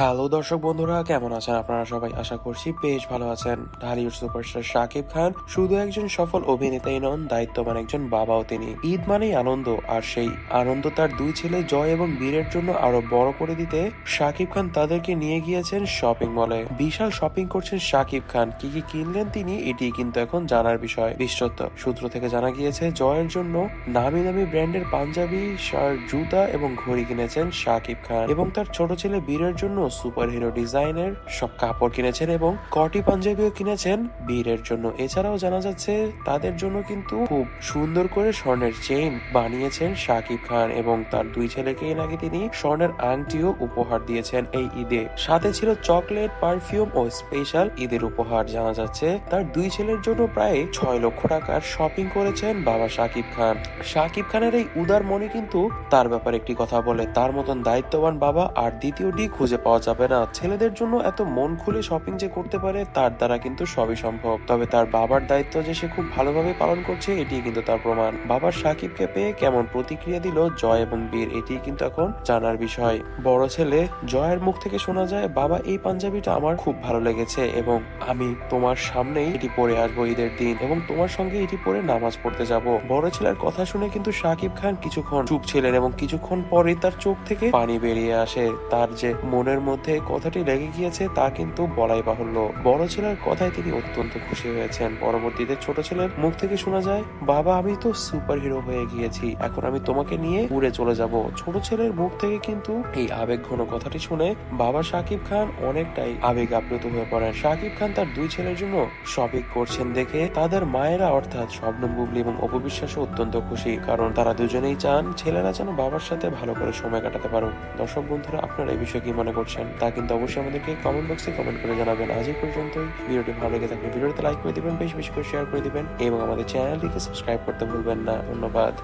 Hello দর্শক বন্ধুরা, কেমন আছেন আপনারা সবাই? আশা করছি বেশ ভালো আছেন। ঢালিউড সুপারস্টার শাকিব খান শুধু একজন সফল অভিনেতাই নন, দায়িত্ববান একজন বাবাও তিনি। ঈদ মানেই আনন্দ, আর সেই আনন্দ তার দুই ছেলে জয় এবং বীরের জন্য আরও বড় করে দিতে শাকিব খান তাদেরকে নিয়ে গিয়েছেন শপিং মলে বিশাল শপিং করছেন শাকিব খান। কি কি কিনলেন তিনি এটি কিন্তু এখন জানার বিষয়। বিশ্বস্ত সূত্র থেকে জানা গিয়েছে, জয়ের জন্য নামি দামি ব্র্যান্ডের পাঞ্জাবি, শার্ট, জুতা এবং ঘড়ি কিনেছেন শাকিব খান। এবং তার ছোট ছেলে বীরের জন্য সুপার হিরো ডিজাইনের সব কাপড় কিনেছেন এবং কটি পাঞ্জাবিও কিনেছেন বীরের জন্য। এছাড়াও জানা যাচ্ছে তাদের জন্য কিন্তু খুব সুন্দর করে স্বর্ণের চেইন বানিয়েছেন শাকিব খান এবং তার দুই ছেলেকে নাকি তিনি স্বর্ণের আংটিও উপহার দিয়েছেন এই ঈদে। সাথে ছিল চকলেট, পারফিউম ও স্পেশাল ঈদের উপহার। জানা যাচ্ছে তার দুই ছেলের জন্য প্রায় ছয় লক্ষ টাকার শপিং করেছেন বাবা শাকিব খান। শাকিব খানের এই উদার মনে কিন্তু তার ব্যাপারে একটি কথা বলে, তার মতন দায়িত্ববান বাবা আর দ্বিতীয়টি খুঁজে পাওয়া যাবে না। ছেলেদের জন্য এত মন খুলে শপিং যে করতে পারে, তার দ্বারা কিন্তু সবই সম্ভব। তবে তার বাবার দায়িত্ব যে সে খুব ভালোভাবে পালন করছে এটি কিন্তু তার প্রমাণ। বাবার সাকিবকে পেয়ে কেমন প্রতিক্রিয়া দিল জয় এবং বীর এটি কিন্তু এখন জানার বিষয়। বড় ছেলে, জয়ের মুখ থেকে শোনা যায়, বাবা, এই পাঞ্জাবিটা আমার খুব ভালো লেগেছে এবং আমি তোমার সামনেই এটি পরে আসব ঈদের দিন এবং তোমার সঙ্গে এটি পরে নামাজ পড়তে যাব। বড় ছেলের কথা শুনে কিন্তু সাকিব খান কিছুক্ষণ চুপ ছিলেন এবং কিছুক্ষণ পরে তার চোখ থেকে পানি বেরিয়ে আসে। তার যে মনের মধ্যে কথাটি লেগে গিয়েছে তা কিন্তু বলাই বাহুল্য। বড় ছেলের কথায় তিনি অত্যন্ত খুশি হয়েছেন। পরবর্তীতে ছোট ছেলের মুখ থেকে শোনা যায়, বাবা, আমি তো সুপার হিরো হয়ে গিয়েছি। এখন আমি তোমাকে নিয়ে উড়ে চলে যাব। ছোট ছেলের মুখ থেকে কিন্তু এই আবেগ ঘন কথাটি শুনে বাবা সাকিব খান অনেকটাই আবেগ আপ্লুত হয়ে পড়েন। সাকিব খান তার দুই ছেলের জন্য শপিং করছেন দেখে তাদের মায়েরা অর্থাৎ শবনম বুবলি এবং অপবিশ্বাসও অত্যন্ত খুশি, কারণ তারা দুজনেই চান ছেলেরা যেন বাবার সাথে ভালো করে সময় কাটাতে পারো দর্শক বন্ধুরা, আপনারা এই বিষয়ে কি মনে করছেন? তা কিন্তু অবশ্যই আমাদেরকে কমেন্ট বক্সে কমেন্ট করে জানাবেন। আজ পর্যন্ত ভিডিওটি ভালো লেগে থাকলে ভিডিওতে লাইক করে দিবেন, বেশ বেশি করে শেয়ার করে দিবেন, এবং আমাদের চ্যানেলটিকে সাবস্ক্রাইব করতে ভুলবেন না। ধন্যবাদ।